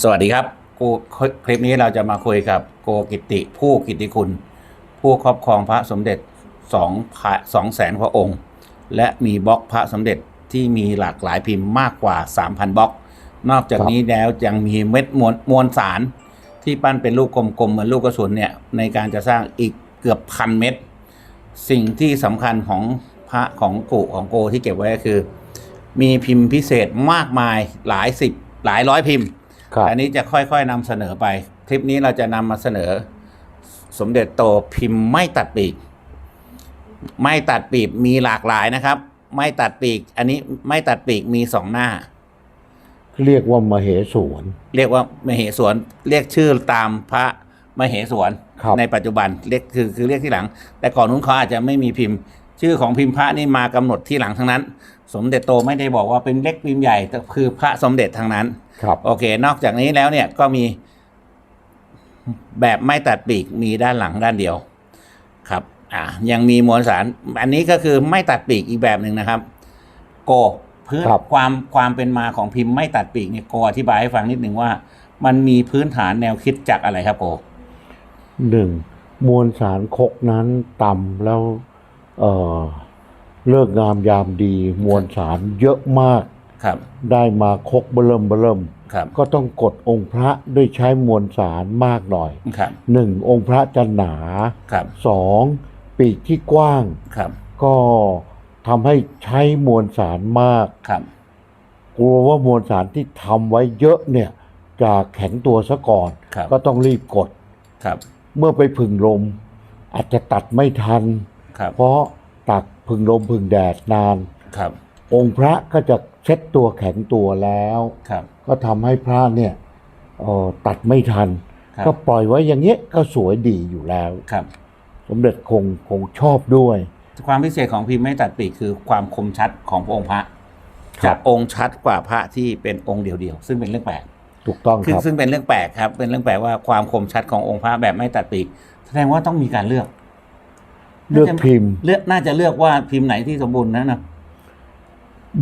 สวัสดีครับกูคลิปนี้เราจะมาคุยกับโกกิติผู้กิติคุณ ผู้ครอบครองพระสมเด็จสองพระสองแสนกว่าองค์ และมีบล็อกพระสมเด็จที่มีหลากหลายพิมพ์มากกว่า 3,000 บล็อก นอกจากนี้แล้วยังมีเม็ดมวลมวลสาร ที่ปั้นเป็นลูกกลมๆเหมือนลูกกระสุนเนี่ยในการจะสร้างอีกเกือบพันเม็ดสิ่งที่สำคัญของพระของกุของโกที่เก็บไว้ก็คือ มีพิมพ์พิเศษมากมายหลายสิบหลายร้อยพิมพ์ ครับ อันนี้จะค่อยๆนำเสนอไป คลิปนี้เราจะนำมาเสนอ สมเด็จโตพิมพ์ไม่ตัดปีก ไม่ตัดปีกมีหลากหลายนะครับ ไม่ตัดปีก อันนี้ไม่ตัดปีกมีสองหน้า เรียกว่ามเหสวน เรียกว่ามเหสวนเรียกชื่อตามพระมเหสวนครับ ในปัจจุบันเรียกคือคือเรียกที่หลัง แต่ก่อนนู้นเขาอาจจะไม่มีพิมพ์ ชื่อของพิมพ์พระนี่มากำหนดที่หลังทั้งนั้น สมเด็จโตไม่ได้บอกว่าเป็นเล็กพิมพ์ใหญ่แต่คือพระสมเด็จทั้งนั้น ครับ โอเค นอกจากนี้แล้วเนี่ยก็มีแบบไม่ตัดปีกมีด้านหลังด้านเดียว ครับ อ่า ยังมีมวลสาร อันนี้ก็คือไม่ตัดปีกอีกแบบหนึ่งนะครับ โกพื้นครับความความเป็นมาของพิมพ์ไม่ตัดปีกเนี่ยโกอธิบายให้ฟังนิดหนึ่งว่า มันมีพื้นฐานแนวคิดจากอะไรครับโกหนึ่งมวลสารคกนั้นต่ำแล้ว เออเลิกงามยามดีมวลสารเยอะมาก ครับ ได้มาคกเบิ่มเบิ่ม ครับ ก็ต้องกดองค์พระด้วยใช้มวลสารมากหน่อยครับ หนึ่งองค์พระจะหนาครับ สองปีกที่กว้าง ครับ ก็ทำให้ใช้มวลสารมาก ครับ กลัวว่ามวลสารที่ทำไว้เยอะเนี่ยจะแข็งตัวซะก่อน ครับ ก็ต้องรีบกด ครับ เมื่อไปผึ่งลม อาจจะตัดไม่ทัน ครับ เพราะตัดผึ่งลมผึ่งแดดนาน ครับ องค์พระก็จะเซ็ตตัวแข็งตัวแล้ว ครับ ก็ทำให้พระเนี่ยเอ่อตัดไม่ทัน ครับ ก็ปล่อยไว้อย่างเงี้ยก็สวยดีอยู่แล้ว ครับ สมเด็จคงคงชอบด้วย ความพิเศษของพิมพ์ไม่ตัดปีกคือความคมชัดของพระองค์พระครัจะบ องค์ชัดกว่าพระที่เป็นองค์เดียวๆซึ่งเป็นเรื่องแปลกถูกต้องคือครับซึ่งเป็นเรื่องแปลกครับ เป็นเรื่องแปลกว่าความคมชัดขององค์พระแบบไม่ตัดปีกแสดงว่าต้องมีการเลือก เลือกพิมพ์ เลือกน่าจะเลือกว่าพิมพ์ไหนที่สมบูรณ์นะนะ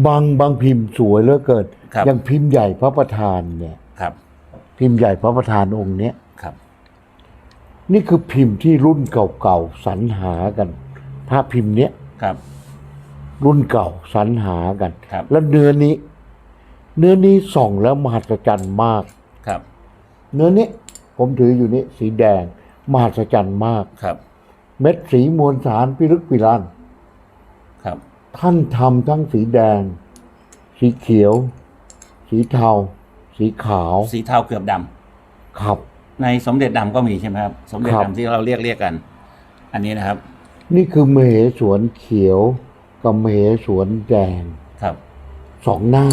บางบางพิมพ์สวยเหลือเกินครับ อย่างพิมพ์ใหญ่พระประธานเนี่ย ครับพิมพ์ใหญ่พระประธานองค์เนี้ย ครับ นี่คือพิมพ์ที่รุ่นเก่าๆสรรหากันพระพิมพ์เนี้ยครับ รุ่นเก่าสรรหากัน ครับ แล้วเนื้อนี้ เนื้อนี้ส่องแล้วมหัศจรรย์มาก ครับ เนื้อนี้ผมถืออยู่นี่สีแดงมหัศจรรย์มาก ครับ เม็ดสีมวลสารพิลึกพิลั่นครับ ท่านทำทั้งสีแดง สีเขียว สีเทา สีขาว สีเทาเกือบดำขับ ในสมเด็จดำก็มีใช่ไหมครับ สมเด็จครับ ดำที่เราเรียกเรียกกัน อันนี้นะครับ นี่คือมเหสวนเขียวกับมเหสวนแดงครับ สองหน้า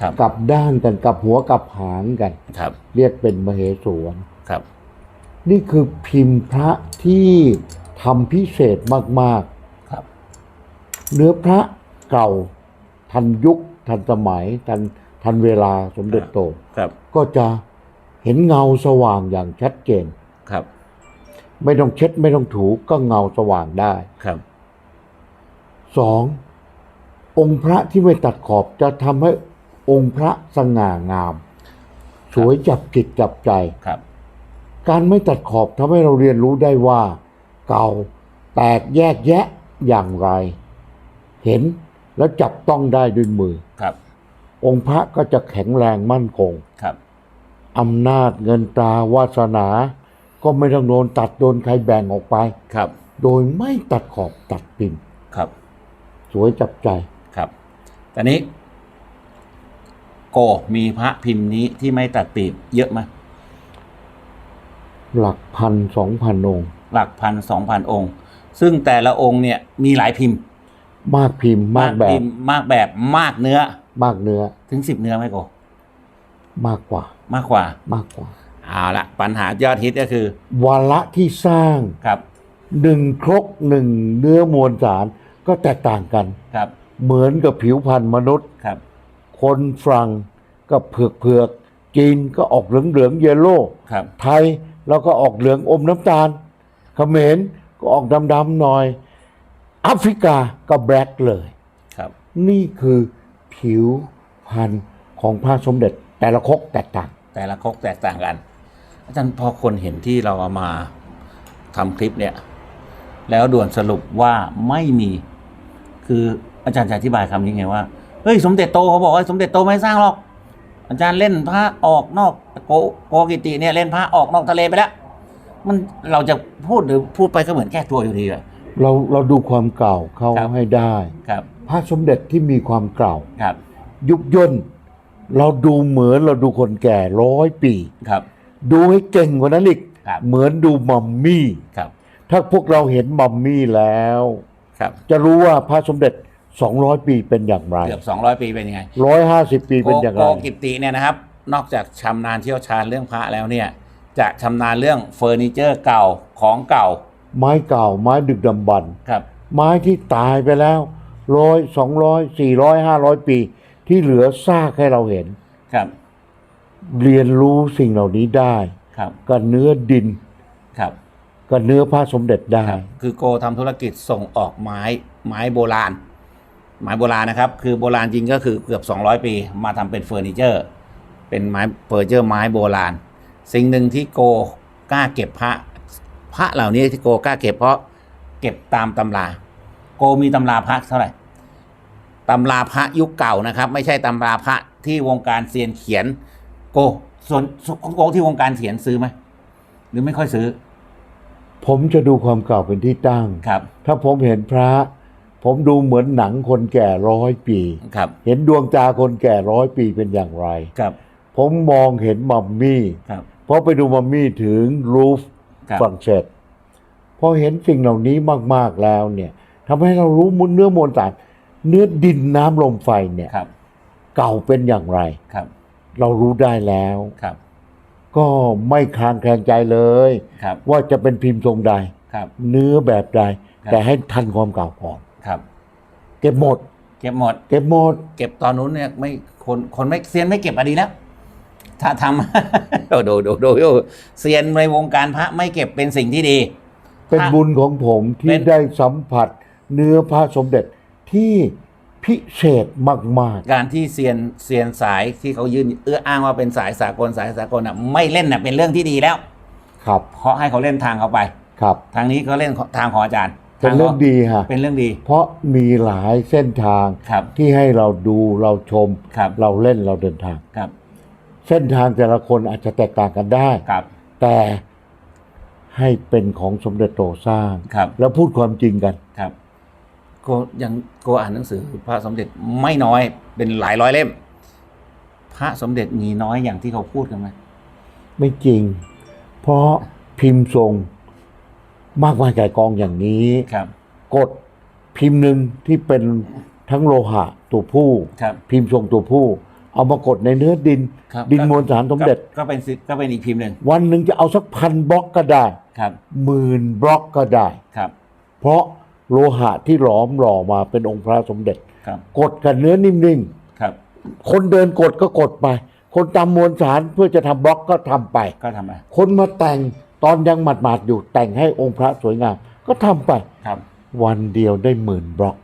ครับ กลับด้านกันกลับหัวกลับหางกัน ครับ เรียกเป็นมเหสวน ครับ นี่คือพิมพ์พระที่ ทำพิเศษมากครับๆเนื้อพระเก่าทันยุคทันสมัยทันทันเวลาสมเด็จโตครับ ก็จะเห็นเงาสว่างอย่างชัดเจนครับ ไม่ต้องเช็ดไม่ต้องถูก็เงาสว่างได้ครับสององค์พระที่ไม่ตัดขอบจะทำให้องค์พระสง่างาม สวยจับจิตจับใจครับ การไม่ตัดขอบทำให้เราเรียนรู้ได้ว่า เก่า แตกแยกแยะอย่างไร เห็นแล้วจับต้องได้ด้วยมือครับ องค์พระก็จะแข็งแรงมั่นคงครับอำนาจเงินตราวาสนา ก็ไม่ต้องโดนตัดโดนใครแบ่งออกไปครับ โดยไม่ตัดขอบตัดพิมพ์ครับ สวยจับใจครับตอนนี้ โกมีพระพิมพ์นี้ที่ไม่ตัดปีกเยอะไหมหลักพันสองพันองค์ หลักพันสองพันองค์ ซึ่งแต่ละองค์เนี่ยมีหลายพิมพ์มากพิมพ์มากแบพิบมพ์มากแบบมากเนื้อ มากเนื้อถึงสิบเนื้อไหมโกมากกว่ามากกว่ามากกว่าเอาละปัญหายอดฮิตก็คือวาระที่สร้างครับหนึ่งครกหนึ่งเนื้อมวลสารก็แตกต่างกันครับ เหมือนกับผิวพรรณมนุษย์ครับ คนฝรั่งก็เผือกเผือกๆจีนก็ออกเหลืองเหลืองเยลโล่ครับไทยเราก็ออกเหลืองอมน้ำตาล เขมรก็ออกดำดำๆหน่อยแอฟริกาก็แบล็กเลยครับ นี่คือผิวพรรณของพระสมเด็จ แต่ละครกแตกต่าง แต่ละครกแตกต่างกัน อาจารย์พอคนเห็นที่เราเอามาทำคลิปเนี่ย แล้วด่วนสรุปว่าไม่มีคืออาจารย์จะอธิบายคำนี้ไงว่าเฮ้ยสมเด็จโตเขาบอกว่าสมเด็จโตไม่สร้างหรอก อาจารย์เล่นพระออกนอกโกโกกิติเนี่ยเล่นพระออกนอกทะเลไปแล้ว มันเราจะพูดหรือพูดไปก็เหมือนแก้ตัวอยู่ดีอะ เราเราดูความเก่าเขาครับ ให้ได้ ครับ พระสมเด็จที่มีความเก่า ครับ ยุบย่นเราดูเหมือนเราดูคนแก่ร้อยปี ครับ ดูให้เก่งกว่านั้นอีกครับ เหมือนดูมัมมี่ ครับ ถ้าพวกเราเห็นมัมมี่แล้ว ครับ จะรู้ว่าพระสมเด็จ 200 ปีเป็นอย่างไร เกือบสองร้อยปีเป็นยังไง 150 ปีเป็นอย่างโกไรกิติเนี่ยนะครับ นอกจากชำนาญเชี่ยวชาญเรื่องพระแล้วเนี่ย จะชำนาญเรื่องเฟอร์นิเจอร์เก่าของเก่า ไม้เก่า ไม้ดึกดำบรรพ์ครับ ไม้ที่ตายไปแล้วร้อยสองร้อยสี่ร้อยห้าร้อยปี ที่เหลือซากให้เราเห็น ครับ เรียนรู้สิ่งเหล่านี้ได้ ครับ กับเนื้อดิน ครับ กับเนื้อพระสมเด็จได้ครับคือโกทำธุรกิจส่งออกไม้ไม้โบราณ ไม้โบราณนะครับ คือโบราณจริงก็คือเกือบ 200 ปี มาทำเป็นเฟอร์นิเจอร์ เป็นไม้เฟอร์นิเจอร์ไม้โบราณ สิ่งหนึ่งที่โกกล้าเก็บพระ พระเหล่านี้ที่โกกล้าเก็บเพราะเก็บตามตำรา โกมีตำราพระเท่าไหร่ตำราพระยุคเก่านะครับ ไม่ใช่ตำราพระที่วงการเซียนเขียน โกส่วนโกที่วงการเขียนซื้อไหมหรือไม่ค่อยซื้อ ผมจะดูความเก่าเป็นที่ตั้งครับ ถ้าผมเห็นพระ ผมดูเหมือนหนังคนแก่ร้อยปีครับ เห็นดวงตาคนแก่ร้อยปีเป็นอย่างไรครับ ผมมองเห็นมัมมี่ครับเพราะไปดูมัมมี่ถึงรูฟครับ ฝรั่งเศสพอเห็นสิ่งเหล่านี้มากๆแล้วเนี่ยทำให้เรารู้มุนเนื้อมวลสารเนื้อดินน้ำลมไฟเนี่ย ครับ เก่าเป็นอย่างไร ครับ เรารู้ได้แล้ว ครับ ก็ไม่คลางแคลงใจเลย ครับ ว่าจะเป็นพิมพ์ทรงใด ครับ เนื้อแบบใด ครับ แต่ให้ทันความเก่าก่อน ครับ เก็บหมด เก็บหมด เก็บหมด เก็บตอนนู้นเนี่ยไม่คนคนไม่เซียนไม่เก็บอะดีแล้ว ถ้าทำ โดโดโดโดโดเซียนในวงการพระไม่เก็บเป็นสิ่งที่ดี เป็นพระบุญของผมเป็ที่น ได้สัมผัสเนื้อพระสมเด็จที่พิเศษมาก การที่เซียนเซียนสายที่เขายืนเอื้ออ้างว่าเป็นสายสากลสายสากลอะไม่เล่นน่ะเป็นเรื่องที่ดีแล้ว ๆ ครับเพราะให้เขาเล่นทางเขาไป ครับ ทางนี้เขาเล่นทางของอาจารย์เป็นเรื่องดีฮะเป็นเรื่องดีเพราะมีหลายเส้นทางครับที่ให้เราดูเราชม ครับเราเล่นเราเดินทาง ครับ เส้นทางแต่ละคนอาจจะแตกต่างกันได้ ครับ แต่ให้เป็นของสมเด็จโตสร้าง ครับ แล้วพูดความจริงกัน ครับโกยังโกอ่านหนังสือพระสมเด็จไม่น้อยเป็นหลายร้อยเล่ม พระสมเด็จมีน้อยอย่างที่เขาพูดกันไหมไม่จริง เพราะพิมพ์ทรงมากมายไก่ายกองอย่างนี้ ครับ กดพิมพ์หนึ่งที่เป็นทั้งโลหะตัวผู้ ครับ พิมพ์ทรงตัวผู้ เอามากดในเนื้อดิน ครับดินมวลสารสมเด็จ ก็ก็เป็นสิก็เป็นอีกพิมพ์หนึ่งวันหนึ่งจะเอาสักพันบล็อกก็ได้ครับหมื่นบล็อกก็ได้ ครับเพราะโลหะที่หลอมหล่อมาเป็นองค์พระสมเด็จ ครับกดกับเนื้อนิ่มครับ ๆ คนเดินกดก็กดไป คนตามมวลสารเพื่อจะทำบล็อกก็ทำไป ก็ทำไปคนมาแต่งตอนยังหมาดๆอยู่แต่งให้องค์พระสวยงาม ก็ทำไป ครับ วันเดียวได้หมื่นบล็อก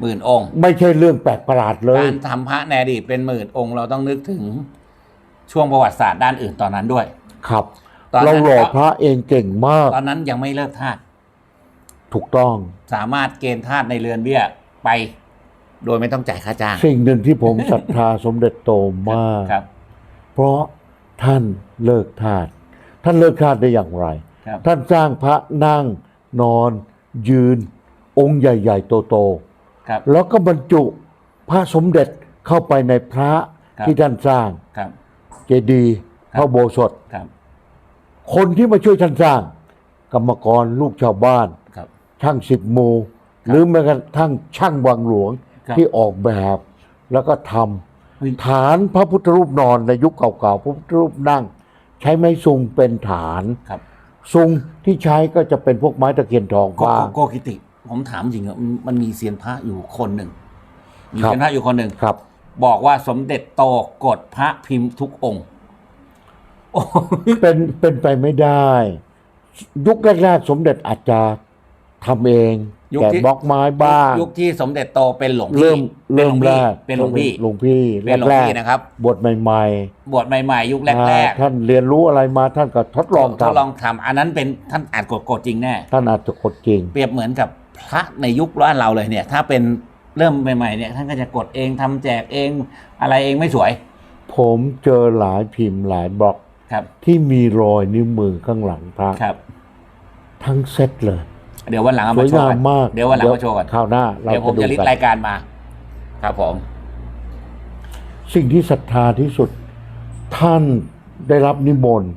หมื่นองค์ ไม่ใช่เรื่องแปลกประหลาดเลย การทำพระในอดีตเป็นหมื่นองค์ เราต้องนึกถึงช่วงประวัติศาสตร์ด้านอื่นตอนนั้นด้วย ครับ ตอนนั้น เราหล่อพระเองเก่งมากตอนนั้นยังไม่เลิกทาสถูกต้อง สามารถเกณฑ์ทาสในเรือนเบี้ยไป โดยไม่ต้องจ่ายค่าจ้างสิ่งหนึ่งที่ผมศรัทธาสมเด็จโตมาก ครับ เพราะท่านเลิกทาสท่านเลิกทาสได้อย่างไร ครับ ท่านสร้างพระนั่งนอนยืน องค์ใหญ่ ๆ โต ครับๆแล้วก็บรรจุพระสมเด็จเข้าไปในพระครับที่ท่านสร้างครับเจดีย์ครับพระโบสถครับ คนที่มาช่วยท่านสร้าง กรรมกรลูกชาวบ้านครับช่างสิบโมงหรือแม้กระทั่งช่างวังหลวงครับที่ออกแบบแล้วก็ทเฮ้ยำฐานพระพุทธรูปนอนในยุคเก่าๆพระพุทธรูปนั่ง ใช้ไม้ซุงเป็นฐานครับซุงที่ใช้ก็จะเป็นพวกไม้ตะเคียนทองโกบ้าโกงโกกิติ ผมถามจริงอะมันมันมีเซียนพระอยู่คนหนึ่งมีครับเซียนพระอยู่คนหนึ่งครับ บอกว่าสมเด็จโตกดพระพิมพ์ทุกองค์โอ้โหเป็นเป็นไปไม่ได้ ยุคแรกๆสมเด็จอาจจะทำเองยุคแกะที่บล็อกไม้บ้างยุคที่สมเด็จโตเป็นหลวงพี่เริ่มเป็นเริ่หลมวงแรพี่กเป็นหลวงพี่หลวงพี่เป็นหลวงแรกพี่นะครับๆบทใหม่บวชใหม่ๆ ยุคๆแรกอ่าท่านเรียนรู้อะไรมาท่านก็ทดลองทดลองทำทำอันนั้นเป็นท่านอาจกดกดจริงแน่ ท่านอาจจะกดจริง เปรียบเหมือนกับ พระในยุคร้านเราเลยเนี่ย ถ้าเป็นเริ่มใหม่ๆเนี่ยท่านก็จะกดเองทำแจกเองอะไรเองไม่สวย ผมเจอหลายพิมพ์หลายบล็อกครับ ที่มีรอยนิ้วมือข้างหลังพระครับ ทั้งเซตเลย เดี๋ยววันหลังเอาสมาวยโชว์งากัมนมากเดี๋ยววันหลังมาโชว์กันคราวหน้าเราเดี๋ยวผมจะจะดูลิสกัต์นรายการมา ครับผมสิ่งที่ศรัทธาที่สุดท่านได้รับนิมนต์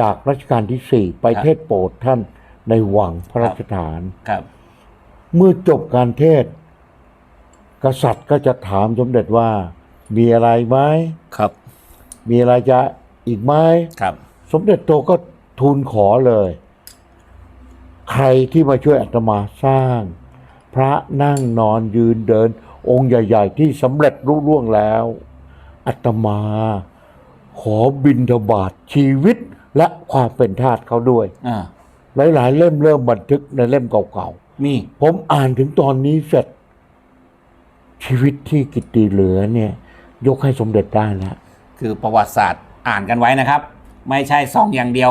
จากรัชกาลที่สี่ไปครับเทศโปรดท่านในวังพระราชฐานครับ เมื่อจบการเทศน์กษัตริย์ก็จะถามสมเด็จว่า มีอะไรไหมครับ มีอะไรจะอีกไหมครับ สมเด็จโตก็ทูลขอเลย ใครที่มาช่วยอาตมาสร้าง พระนั่งนอนยืนเดิน องค์ใหญ่ ๆ ที่สำเร็จรุ่ร่วงแล้วอาตมา ขอบินทบาทชีวิตและความเป็นทาสเขาด้วยอ่าหลายๆเล่มเริ่มบันทึกในเล่มเก่า มีๆผมอ่านถึงตอนนี้เสร็จ ชีวิตที่กิตติเหลือเนี่ย ยกให้สมเด็จได้แล้วคือประวัติศาสตร์อ่านกันไว้นะครับ ไม่ใช่ส่องอย่างเดียว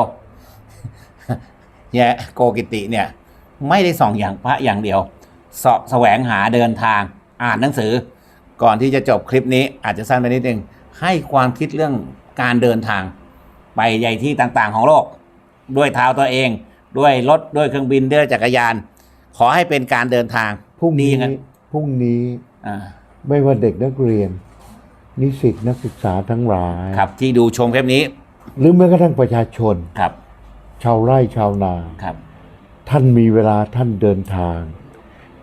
แย่โกกิติเนี่ย ไม่ได้ส่องอย่างพระอย่างเดียวเสาะแสวงหาเดินทาง อ่านหนังสือ ก่อนที่จะจบคลิปนี้อาจจะสั้นไปนิดนึงให้ความคิดเรื่องการเดินทาง ไปใหญ่ที่ต่างๆของโลก ด้วยเท้าตัวเอง ด้วยรถด้วยเครื่องบินด้วยจักรยาน ขอให้เป็นการเดินทางพรุ่งดีนี้อย่างนั้นพรุ่งนี้อ่าไม่ว่าเด็กนักเรียน นิสิตนักศึกษาทั้งหลายครับที่ดูชมคลิปนี้หรือแม้กระทั่งประชาชน ครับชาวไร่ชาวนา ครับ ท่านมีเวลาท่านเดินทาง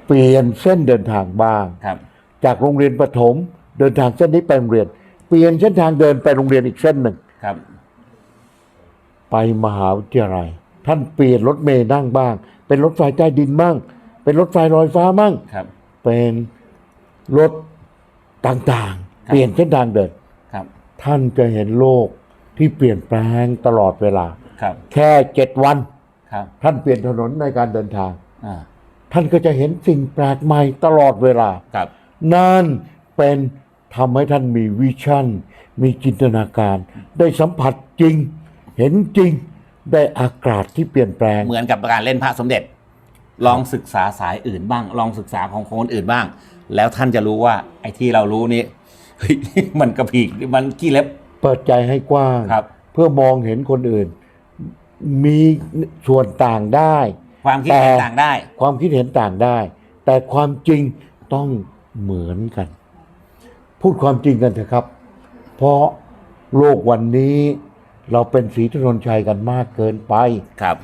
เปลี่ยนเส้นเดินทางบ้าง ครับ จากโรงเรียนประถม เดินทางเส้นนี้ไปโรงเรียน เปลี่ยนเส้นทางเดินไปโรงเรียนอีกเส้นหนึ่ง ครับ ไปมหาวิทยาลัย ท่านเปลี่ยนรถเมล์นั่งบ้าง เป็นรถไฟใต้ดินบ้าง เป็นรถไฟลอยฟ้าบ้างครับ เป็นรถต่างๆครับเปลี่ยนเส้นทางเดินครับ ท่านจะเห็นโลกที่เปลี่ยนแปลงตลอดเวลา ครับ แค่เจ็ดวัน ครับ ท่านเปลี่ยนถนนในการเดินทาง อ่า ท่านก็จะเห็นสิ่งแปลกใหม่ตลอดเวลา ครับ นั่นเป็นทำให้ท่านมีวิชั่น มีจินตนาการ ได้สัมผัสจริง เห็นจริง ได้อากาศที่เปลี่ยนแปลง เหมือนกับการเล่นพระสมเด็จ ลองศึกษาสายอื่นบ้าง ลองศึกษาของคนอื่นบ้าง แล้วท่านจะรู้ว่า ไอ้ที่เรารู้นี้เฮ้ยมันกระผีกมันขี้เล็บ เปิดใจให้กว้างครับ เพื่อมองเห็นคนอื่น มีส่วนต่างได้ ความคิดเห็นต่างได้ ความคิดเห็นต่างได้ แต่ความจริงต้องเหมือนกัน พูดความจริงกันเถอะครับ เพราะโลกวันนี้ เราเป็นสีถนนชัยกันมากเกินไป ครับ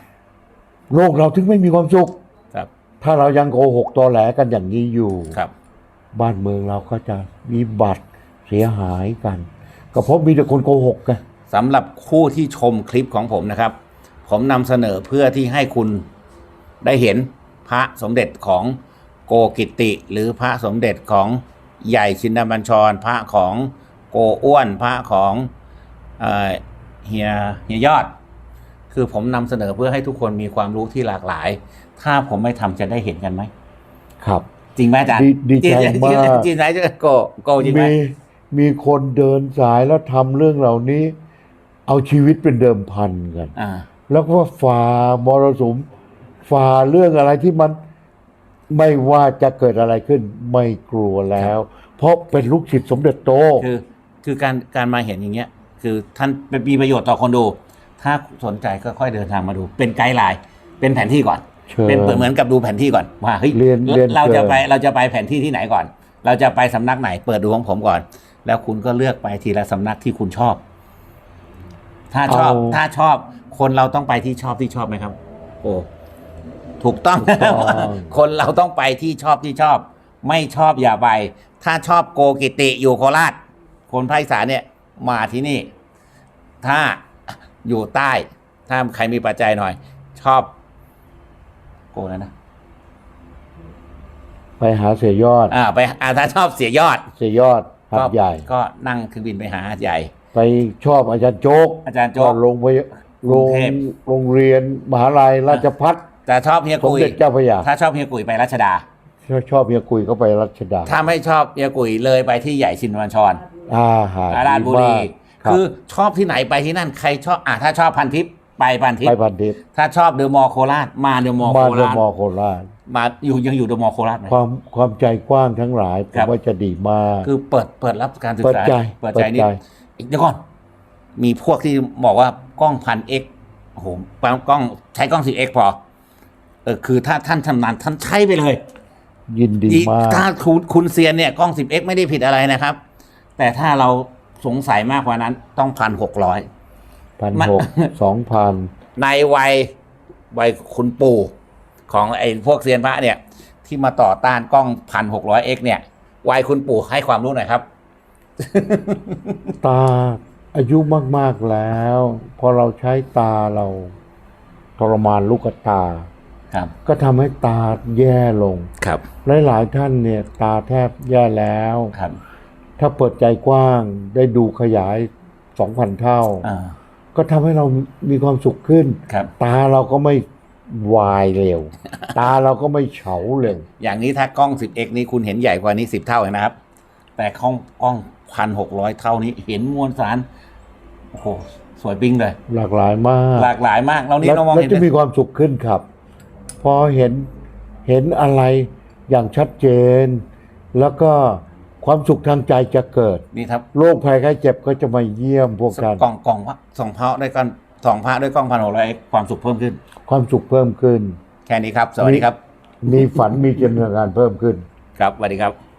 โลกเราถึงไม่มีความสุข ครับ ถ้าเรายังโกหกตอแหลกันอย่างนี้อยู่ ครับ บ้านเมืองเราก็จะมีบัตรเสียหายกัน ก็เพราะมีแต่คนโกหกไง สำหรับคู่ที่ชมคลิปของผมนะครับ ผมนำเสนอเพื่อที่ให้คุณได้เห็นพระสมเด็จของโกกิติ หรือพระสมเด็จของใหญ่ชินบัญชร พระของโกอ้วน พระของเอ่อ เฮียเฮียยอด คือผมนำเสนอเพื่อให้ทุกคนมีความรู้ที่หลากหลาย ถ้าผมไม่ทำจะได้เห็นกันไหมครับ จริงไหมอาจารย์ดีดีใจจริงมากจริงไหมโกโกจริงไหมมีมีคนเดินสายแล้วทำเรื่องเหล่านี้ เอาชีวิตเป็นเดิมพันกันอ่าแล้วก็ฝ่ามรสุมฝ่าเรื่องอะไรที่มันไม่ว่าจะเกิดอะไรขึ้นไม่กลัวแล้ว เพราะเป็นลูกศิษย์สมเด็จโตคือคือการการมาเห็นอย่างเงี้ย คือท่านเป็นมีประโยชน์ต่อคนดู ถ้าสนใจก็ค่อยเดินทางมาดู เป็นไกด์ไลน์เป็นแผนที่ก่อน เชิญ เป็นเหมือนกับดูแผนที่ก่อนว่าเฮ้ยเรียนเรียนเราจะเชิญไปเราจะไปแผนที่ที่ไหนก่อน เราจะไปสำนักไหนเปิดดูของผมก่อน แล้วคุณก็เลือกไปทีละสำนักที่คุณชอบ ถ้าชอบถ้าชอบ คนเราต้องไปที่ชอบที่ชอบไหมครับ โอ้ถูกต้องถูกต้อง คนเราต้องไปที่ชอบที่ชอบ ไม่ชอบอย่าไป ถ้าชอบโกกิติอยู่โคราช คนภาคอีสานเนี่ย มาที่นี่ ถ้าอยู่ใต้ ถ้าใครมีปัจจัยหน่อย ชอบ โกนะนะไปหาเสียยอด อ่าไปอ่าถ้าชอบเสียยอด เสียยอดหัก็ดใหญ่ ก็นั่งเครื่องบินไปหาหาดใหญ่ ไปชอบอาจารย์โจ๊กอาจารย์โจ๊กลงไปโรงกรุงเทพโรงเรียนมหาลัยราชพัฒแต่ชอบเฮียสมกุยเด็จเจ้าพระยาถ้าชอบเฮียกุยไปรัชดาถ้าชอบเมียกุยก็ไปรัชดา ถ้าไม่ชอบเฮียกุยเลยไปที่ใหญ่ชินวันชร อาหารราชบุรี ดีมากครับ คือชอบที่ไหนไปที่นั่นใครชอบอะถ้าชอบพันทิพย์ไปพันทิพไปย์พันทิพย์ถ้าชอบเดอะมอลล์โคราชมาเดอะมอลล์มาโคเดอะราชมอลล์โคราชมาอยู่ยังอยู่เดอะมอลล์โคราชไหม ความความใจกว้างทั้งหลายผครัมบ ว่าจะดีมาก คือเปิดเปิดรับการศึกเปิดษาใจเปิดใจนี่เปิดใจอีกเดี๋ยวก่อน มีพวกที่บอกว่ากล้องพันเอ็กโอ้โหกล้องใช้กล้องสิบเอ็กพอเออคือถ้าท่านชำนาญท่านใช้ไปเลยยินดีอีกมาก ถ้าคุณคุณเซียนเนี่ยกล้อง 10x ไม่ได้ผิดอะไรนะครับ แต่ถ้าเราสงสัยมากกว่านั้นต้องพันหกร้อย พันมัน หกสองพันในวัยวัยคุณปู่ของไอ้พวกเซียนพระเนี่ย ที่มาต่อต้านกล้องพันหกร้อย x เนี่ย วัยคุณปู่ให้ความรู้หน่อยครับ ตาอายุมาก ๆ แล้ว พอเราใช้ตาเราทรมานลูกตา ครับ ก็ทำให้ตาแย่ลง ครับ หลาย ๆ ท่านเนี่ย ตาแทบแย่แล้ว ครับ ถ้าเปิดใจกว้างได้ดูขยายสองพันเท่า อ่า ก็ทำให้เรามีความสุขขึ้น ครับ ตาเราก็ไม่วายเร็ว ตาเราก็ไม่เฉาเร็ว อย่างนี้ถ้ากล้อง 10x นี้คุณเห็นใหญ่กว่านี้ 10 เท่าเองนะครับ แต่กล้องกล้องพันหกร้อยเท่านี้เห็นมวลสาร โอ้โห สวยปิ้งเลย หลากหลายมากหลากหลายมากเรานี่แล้วเรามองแล้วเห็นจะมีความสุขขึ้นครับ พอเห็นเห็นอะไรอย่างชัดเจน แล้วก็ ความสุขทางใจจะเกิดนี่ครับโรคภัยไข้เจ็บก็จะมาเยี่ยมพวกกันกล่องกล่องพระสองพระด้วยกันสองพระด้วยกล้องพันหกร้อยความสุขเพิ่มขึ้น ความสุขเพิ่มขึ้น แค่นี้ครับ สวัสดีครับ มีฝันมีจินตนาการเพิ่มขึ้น ครับสวัสดีครับ